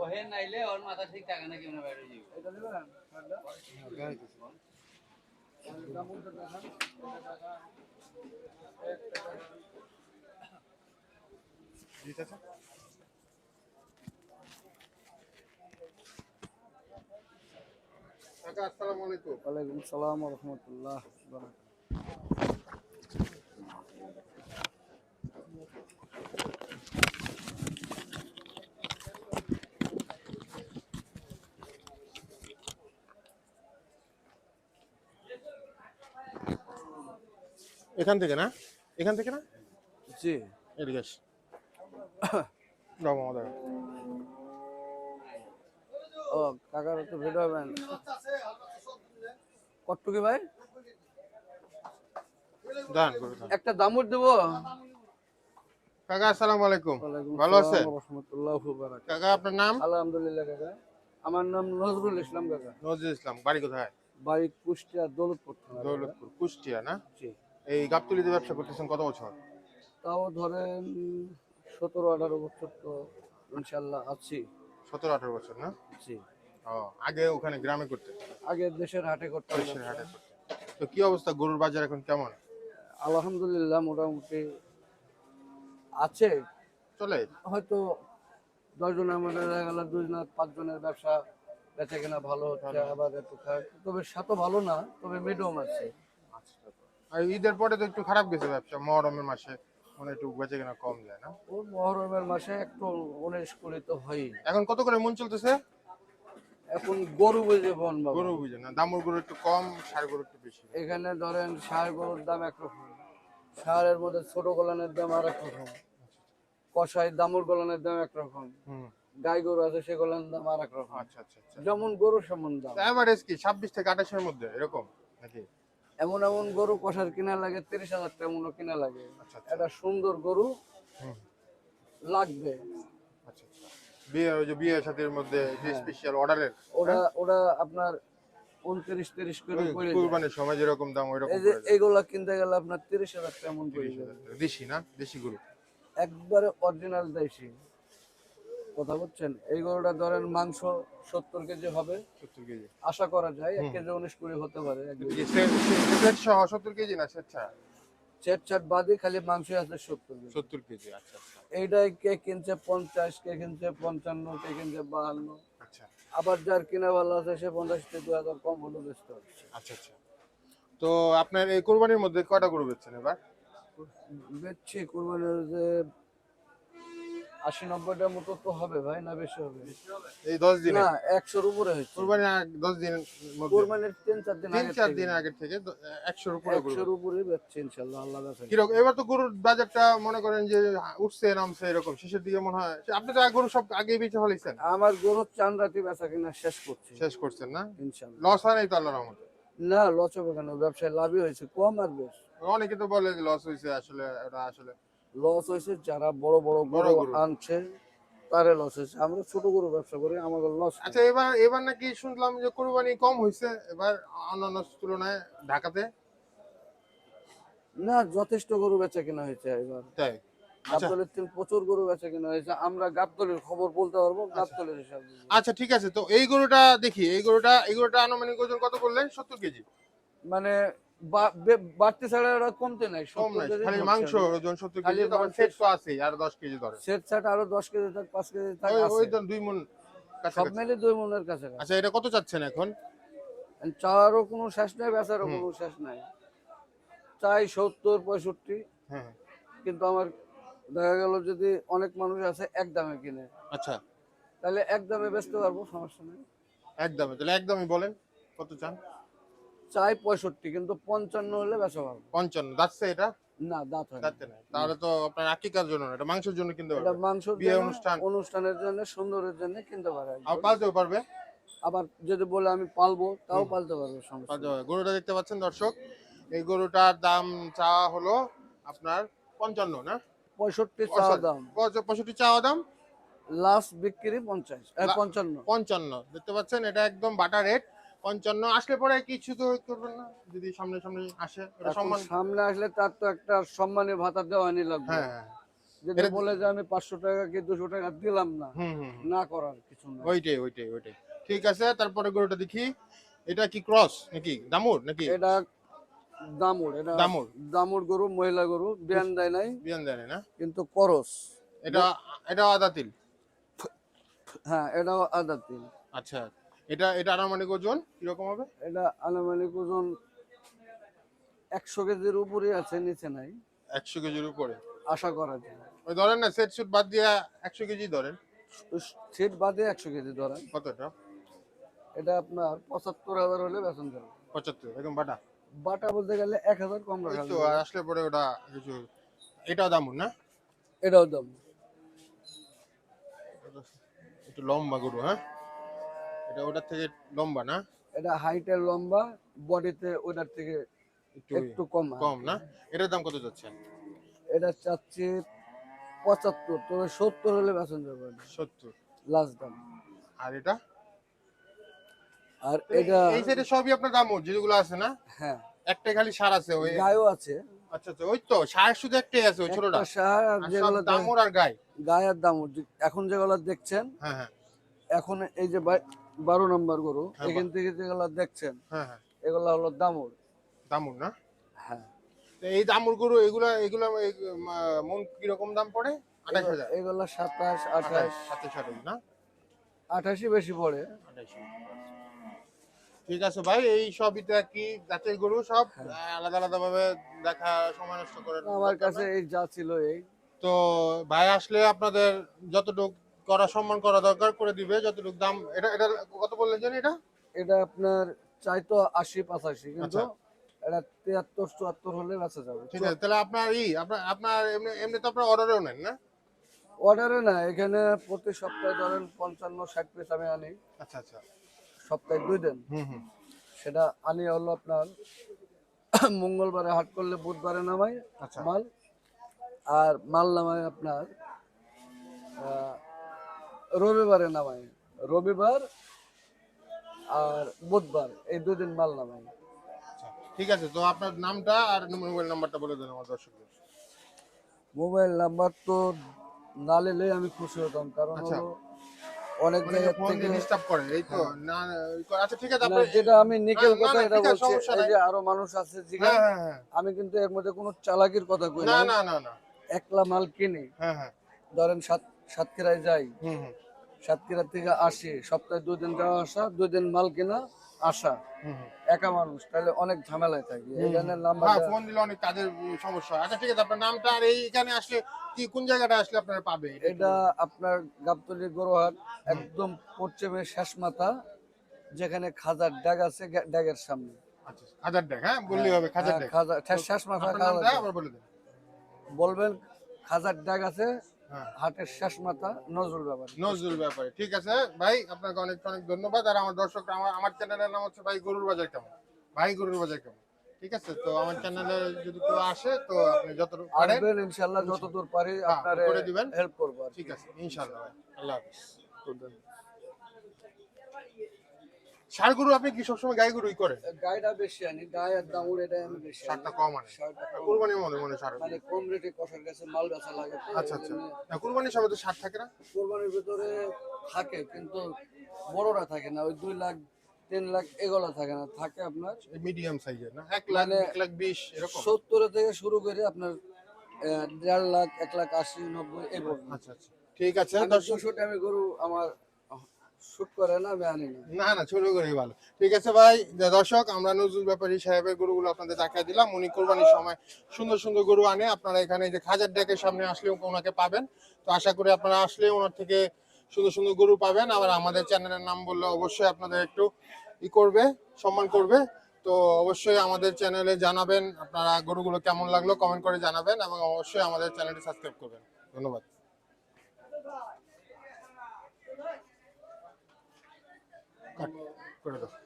ওহে নাইলে ওর মাথা ঠিক থাকে না কেমন বাইরে যাবে? এটা দেবেন ঠিক আছে কাকা আসসালামু আলাইকুম। ওয়ালাইকুম সালাম রহমতুল্লাহ এখান থেকে না? এখান থেকে না? জি। এদিকে আস দাও মামা দাও। ও কাকার তো ভিডিও হবেন কত কি ভাই দান একটা দামুর দেবো। কাকা আসসালামু আলাইকুম। ভালো আছে কাকা আপনার নাম? আলহামদুলিল্লাহ কাকা। আমার নাম নজরুল ইসলাম কাকা। নজরুল ইসলাম বাড়ি কোথায়? বাড়ি কুষ্টিয়া দৌলতপুর দৌলতপুর কুষ্টিয়া না? জি। এই গাবতলিতে ব্যবসা করতেছেন কত বছর? তাও ধরেন সতেরো আঠারো বছর তো ইনশাল্লাহ আছি। সতেরো আঠারো বছর না? জি। ও আগে ওখানে গ্রামে করতে আগে দেশের হাটে করতাম। দেশের হাটে করতে তো কি অবস্থা গরুর বাজার এখন কেমন? আলহামদুলিল্লাহ মোটামুটি আছে। চলে? হয়তো দশজনের মধ্যে দেখা গেল দুজনের পাঁচজনের ব্যবসা বেচে কেনা ভালো হচ্ছে আবার একটু খায়। তবে সাথে ভালো না তবে মিডিয়াম আছে। আর ঈদের পরে তো একটু খারাপ গেছে ব্যবসা মহরমের মাসে মানে একটু বেঁচে কেনা কম যায় না? ও মহরমের মাসে একটু উনিশ কুড়ি তো হয়ই। এখন কত করে মন চলতেছে? এখন গরু বুঝে বন বাবা। গরু বুঝে না দামুর গরু একটু কম সার গরু একটু বেশি। এখানে ধরেন ষাঁড় গরুর দাম একরকম ষাঁড়ের মধ্যে ছোট গলানের দাম আর রকম কষাই দামুর গলানের দাম একরকম গাই গরু আছে সে গলানের দাম আর রকম আচ্ছা আচ্ছা আচ্ছা। যেমন গরু সেমন দাম। এভারেজ কি? ছাব্বিশ থেকে আঠাশের মধ্যে এরকম নাকি? এমন এমন গরু কষার কিনা লাগে তিরিশ হাজার টাকা মূল্য কিনা লাগে। আচ্ছা আচ্ছা। একটা সুন্দর গরু লাগবে। আচ্ছা বিয়ে ওই যে সাথের মধ্যে যে স্পেশাল অর্ডারের ওরা ওরা আপনার উনত্রিশ তিরিশ করে পড়ে কুরবানির সময় যেরকম দাম ওই রকম এই কিনতে গেলে আপনার তিরিশ হাজার টাকা মন পড়ে যাবে দেশি না? দেশি গরু? একবারে অরিজিনাল দেশি। কথা বলছেন? এই গরুটা ধরেন মাংস সত্তর কেজি হবে। সত্তর কেজি। আশা করা যায় এক কেজি উনিশ কুড়ি হতে পারে সত্তর কেজি না সেটটা চেট চাট বাদে খালি মাংস আছে সত্তর কেজি। সত্তর কেজি আচ্ছা আচ্ছা। এইটাই কে কিনছে পঞ্চাশ কে কিনছে পঞ্চান্ন কে কিনছে বাহান্ন। আচ্ছা। আবার যার কিনা ভালো আছে সে পঞ্চাশ থেকে দু হাজার কম হলো বেচতে হচ্ছে আচ্ছা আচ্ছা। তো আপনার এই কোরবানির মধ্যে কটা গরু বেচছেন এবার? বেচছি কোরবানির যে আশি নব্বইটার মতো তো হবে ভাই না বেশি হবে? এই দশ দিনে? না একশোর উপরে হয়েছে। কোরবানির দশ মধ্যে? কোরবানির তিন চার দিন তিন চার দিন আগের থেকে একশোর উপরে একশোর উপরে বেচছি ইনশাল্লাহ আল্লাহ বেচেন কীরকম? এবার তো গরুর বাজারটা মনে করেন যে উঠছে নামছে এরকম। শেষের দিকে মনে হয় আপনি তো গরু সব আগে বেঁচে ফেলেছেন আমার গরু চান রাতি বেচা কিনা শেষ করছি। শেষ করছেন না? ইনশাল্লাহ। লস হয় নাই তো আল্লাহ রহমতে? না লস হবে কেন? ব্যবসায় লাভই হয়েছে কম আর বেশ। অনেকে তো বলে যে লস হয়েছে আসলে ওটা আসলে লস হয়েছে যারা বড় বড় গরু। আনছে তারে লস হয়েছে। আমরা ছোট গরু ব্যবসা করি আমাদের লস আচ্ছা এবার এবার নাকি শুনলাম যে কোরবানি কম হয়েছে এবার অন্যান্য তুলনায় ঢাকাতে? না যথেষ্ট গরু বেচা কিনা হয়েছে এবার। তাই? আচ্ছা। গাবতলের থেকে প্রচুর গরু বেচা কিনা হয়েছে। আমরা গাবতলের খবর বলতে পারব গাবতলের হিসাব আচ্ছা ঠিক আছে। তো এই গরুটা দেখি এই গরুটা এই গরুটা আনুমানিক ওজন কত করলেন? সত্তর কেজি। মানে বাড়তি ছাড়া ওরা কমতে নাই কম নাই খালি মাংস ওজন সত্তর খালি কেজি তখন সেট তো আছেই আর দশ কেজি ধরে। সেট ছাট আরও দশ কেজি থাক পাঁচ কেজি থাক ওই- ওই তো দুই সব মিলে দুই কাছে আচ্ছা এটা কত চাচ্ছেন এখন? চাওয়ারও কোনো শেষ নাই বেচারও কোনো শেষ নাই। চাই সত্তর পঁয়ষট্টি। হ্যাঁ কিন্তু আমার দেখা গেল যদি অনেক মানুষ আছে এক দামে কিনে। আচ্ছা। তাহলে এক দামে বেচতে পারব সমস্যা নেই। একদমই তাহলে একদমই বলেন কত চান? চাই পঁয়ষট্টি কিন্তু পঞ্চান্ন হলে বেচা পারব পঞ্চান্ন যাচ্ছে এটা? না দাঁত হয়। যাচ্ছে না। তাহলে তো আপনার আকিকার জন্য এটা মাংসের জন্য কিনতে এটা পারবে। মাংস বিয়ে অনুষ্ঠান। অনুষ্ঠানের জন্য সুন্দরের জন্য কিনতে পারে। আর পালতেও পারবে? আবার যদি বলে আমি পালবো তাও পালতে পারব পালতে পারবে। গরুটা দেখতে পাচ্ছেন দর্শক এই গরুটার দাম চাওয়া হলো আপনার পঞ্চান্ন না? পঁয়ষট্টি চাওয়া দাম। পঁয়ষট্টি চাওয়া দাম? লাস্ট বিক্রি পঞ্চাশ পঞ্চান্ন। পঞ্চান্ন দেখতে পাচ্ছেন এটা একদম বাটা রেট। পঞ্চান্ন আসলে পরে কিছু তো করবেন না যদি সামনে সামনে আসে সম্মান সামনে আসলে তার তো একটা সম্মানী ভাতা দেওয়ানি লাগবে। হ্যাঁ। যদি বলে যে আমি পাঁচশো টাকা কি দুশো টাকা দিলাম না। না করার কিছু না ওইটাই ওইটাই ওইটাই। ঠিক আছে তারপরে গরুটা দেখি। এটা কি ক্রস নাকি? দামুর নাকি? এটা দামুর এটা দামুর দামুর গরু মহিলা গরু বিয়ান দেয় নাই। বিয়ান জানে না? কিন্তু করস। এটা এটা আদাতিল হ্যাঁ এটাও আদা তিন আচ্ছা এটা এটা আনুমানিক ওজন কীরকম হবে? এটা আনুমানিক ওজন একশো কেজির উপরে আছে নিচে নাই। একশো কেজির উপরে? আশা করা যায়। ওই ধরেন না সেট সুট বাদ দিয়ে একশো কেজি ধরেন। সিট বাদে একশো কেজি ধরেন। কতটা? এটা আপনার পঁচাত্তর হাজার হলে বেতন যাবে পঁচাত্তর এরকম বাটা? বাটা বলতে গেলে এক হাজার কম রাখা তো আসলে পরে ওটা কিছু এটা দামুর না? এটাও দাম। একটু লম্বা গরু হ্যাঁ? এটা ওটার থেকে লম্বা না? এটা হাইটের লম্বা বডিতে ওটার থেকে একটু কম কম না? এটার দাম কত যাচ্ছে? এটা চাচ্ছি পঁচাত্তর তবে সত্তর হলে যাবে সত্তর। লাস্ট দাম। আর এটা? আর এটা এই সাইডে সবই আপনার দামুর যেগুলো আছে না? হ্যাঁ। একটাই খালি সার আছে ওই গায়ও আছে। আচ্ছা আচ্ছা ওই তো সার শুধু একটাই আছে ওই ছোটটা। সার যেগুলো দামুর আর গায়ের দাম এখন যেগুলো দেখছেন হ্যাঁ হ্যাঁ। এখন এই যে বারো নম্বর গরু হ্যাঁ, এখান থেকে যেগুলো দেখছেন হ্যাঁ হ্যাঁ। এগুলো হলো দামুর দামুর না? হ্যাঁ। এই দামুর গরু এগুলা এগুলা মন কীরকম দাম পড়ে? আঠাশ হাজার। এগুলো সাতাশ আঠাশ সাতাশ আঠাশ না? আঠাশই বেশি পড়ে। আঠাশ ঠিক আছে ভাই এই সবই তো কি জাতের গরু সব। আলাদা আলাদা ভাবে দেখা সময় নষ্ট করে আমার কাছে এই যা ছিল এই। তো ভাই আসলে আপনাদের যতটুক করা সম্মান করা দরকার করে দিবে যতটুকু দাম। এটা এটা কত বললেন জানি এটা? এটা আপনার চাইতো আশি পঁচাশি কিন্তু আচ্ছা। এটা তিয়াত্তর চুয়াত্তর হলে বেঁচে যাবে। ঠিক আছে তাহলে আপনার ই আপনার আপনার এমনি এমনি তো আপনার অর্ডারেও নেন না? অর্ডারে না এখানে প্রতি সপ্তাহে ধরেন পঞ্চান্ন ষাট পিস আমি আনি। আচ্ছা আচ্ছা। সপ্তাহে দুই দিন। হুম হুম। সেটা আনি হলো আপনার মঙ্গলবারে হাট করলে বুধবারে নামাই আচ্ছা। মাল। আর মাল নামাই আপনার রবিবারে নামাই। রবিবার আর বুধবার এই দুই দিন মাল নামাই। আচ্ছা ঠিক আছে তো আপনার নামটা আর মোবাইল নাম্বারটা বলে দেন আমার দর্শকদের। মোবাইল নাম্বার তো না নিলেই আমি খুশি হতাম কারণ আচ্ছা। হলো অনেক মানে জায়গা থেকে ডিস্টার্ব করে এই তো না না, আচ্ছা ঠিক আছে আপনি যেটা আমি নিকেল কথা এটা বলছি এই যে আরও মানুষ আছে জিগা হ্যাঁ হ্যাঁ হ্যাঁ। আমি কিন্তু এর মধ্যে কোনো চালাকির কথা কই না না না না না। একলা মাল কিনি। হ্যাঁ হ্যাঁ। ধরেন সাত সাতক্ষীরায় যাই। সাতক্ষীরা থেকে আসি সপ্তাহে দুই দিন যাওয়া আসা দুই দিন মাল কেনা আসা। একা মানুষ তাহলে অনেক ঝামেলায় থাকি। এই নাম্বার ফোন দিলে অনেক কাজের সমস্যা আচ্ছা ঠিক আছে আপনার নামটা আর এই এখানে আসলে কি কোন জায়গাটা আসলে আপনারা পাবে এটা আপনার গাবতলি গরুহাট একদম পশ্চিমে শেষ মাথা যেখানে খাজার ড্যাগ আছে ড্যাগের সামনে। আচ্ছা হাজার ডেক হ্যাঁ বললেই হবে খাজার হ্যাঁ, ডেক। শেষ মাথা খাজার ড্যাগ। বলবেন খাজার ড্যাগ আছে হাটের শেষ মাথা নজরুল ব্যাপার। নজরুল ব্যাপারে। ঠিক আছে ভাই আপনাকে অনেক অনেক ধন্যবাদ। আর আমার দর্শক আমার আমার চ্যানেলের নাম হচ্ছে ভাই গরুর বাজার কেমন? ভাই গরুর বাজার কেমন? ঠিক আছে তো আমার চ্যানেলে যদি কেউ আসে তো আপনি যত পারেন আসবেন ইনশাল্লাহ যতদূর পারি হ্যাঁ, আপনার করে দিবেন। হেল্প করব ঠিক আছে ইনশাআল্লাহ ভাই। আল্লাহ হাফিজ। ষাড় গরু আপনি কি সবসময় গাই গরুই করেন? গাইটা বেশি আনি গায়ে আর দামুর এটা আমি বেশি ষাটটা কম আনে। কুরবানি মনে মনে ষাড় মানে কম রেটে কষার কাছে মাল বেচা লাগে। আচ্ছা আচ্ছা। কুরবানির সময় তো ষাট থাকে না? কোরবানির ভিতরে থাকে কিন্তু বড়রা থাকে না। ওই দুই লাখ তিন লাখ এগুলো থাকে না। থাকে আপনার মিডিয়াম সাইজের না? এক লাখ মানে- এক লাখ বিশ এরকম? সত্তর থেকে শুরু করে আপনার দেড় লাখ এক লাখ আশি নব্বই পর্যন্ত। আচ্ছা আচ্ছা। ঠিক আছে আমি দর্শক টাকা গরু আমার না না। ছোট করে ভালো। ঠিক আছে ভাই দর্শক, আমরা নজরুল ব্যাপারী সাহেবের গরুগুলো আপনাদের দেখাই দিলাম। উনি কোরবানির সময় সুন্দর সুন্দর গরু আনে। আপনারা এখানে যে খাজার ডেকের সামনে আসলেও ওনাকে পাবেন। তো আশা করি আপনারা আসলে ওনার থেকে সুন্দর সুন্দর গরু পাবেন। আবার আমাদের চ্যানেলের নাম বললে অবশ্যই আপনাদের একটু ই করবে, সম্মান করবে। তো অবশ্যই আমাদের চ্যানেলে জানাবেন আপনারা গরুগুলো কেমন লাগল কমেন্ট করে জানাবেন এবং অবশ্যই আমাদের চ্যানেলটি সাবস্ক্রাইব করবেন। ধন্যবাদ। কাট করে দাও